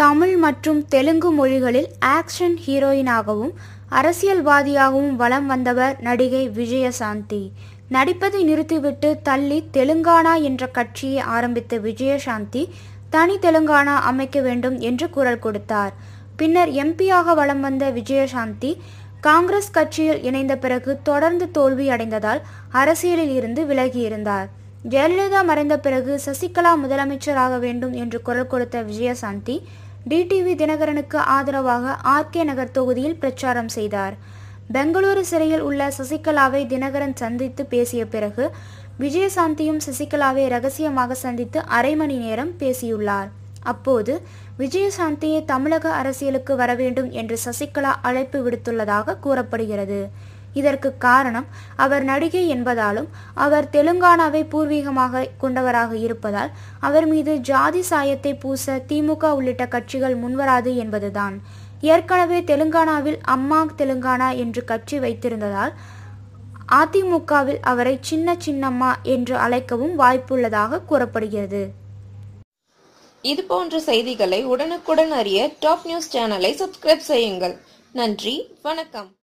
தமிழ் மற்றும் தெலுங்கு மொழிகளில் ஆக்ஷன் ஹீரோயினாகவும் அரசியல்வாதியாகவும் வலம் வந்தவர் நடிகை விஜயசாந்தி. நடிப்பதை நிறுத்திவிட்டு தள்ளி தெலுங்கானா என்ற கட்சியை ஆரம்பித்த விஜயசாந்தி தனி தெலுங்கானா அமைக்க வேண்டும் என்று குரல் கொடுத்தார். பின்னர் எம்பியாக வலம் வந்த விஜயசாந்தி காங்கிரஸ் கட்சியில் இணைந்த பிறகு தொடர்ந்து தோல்வி அடைந்ததால் அரசியலில் இருந்து விலகியிருந்தார். ஜெயலலிதா மறைந்த பிறகு சசிகலா முதலமைச்சராக வேண்டும் என்று குரல் கொடுத்த விஜயசாந்தி டிடிவி தினகரனுக்கு ஆதரவாக ஆர்கே நகர் தொகுதியில் பிரச்சாரம் செய்தார். பெங்களூரு சிறையில் உள்ள சசிகலாவை தினகரன் சந்தித்து பேசிய பிறகு விஜயசாந்தியும் சசிகலாவை ரகசியமாக சந்தித்து அரை மணி நேரம் பேசியுள்ளார். அப்போது விஜயசாந்தியை தமிழக அரசியலுக்கு வர வேண்டும் என்று சசிகலா அழைப்பு விடுத்துள்ளதாக கூறப்படுகிறது. இதற்கு காரணம் அவர் நடிகை என்பதாலும் அவர் தெலுங்கானாவை பூர்வீகமாக கொண்டவராக இருப்பதால் அவர் மீது ஜாதி சாயத்தை பூச திமுக உள்ளிட்ட கட்சிகள் முன்வராது என்பதுதான். ஏற்கனவே தெலுங்கானாவில் அம்மா தெலுங்கானா என்று கட்சி வைத்திருந்ததால் அதிமுகவில் அவரை சின்ன சின்னம்மா என்று அழைக்கவும் வாய்ப்புள்ளதாக கூறப்படுகிறது. இது போன்ற செய்திகளை உடனுக்குடன் அறிய டாப் நியூஸ் சேனலை சப்ஸ்கிரைப் செய்யுங்கள். நன்றி வணக்கம்.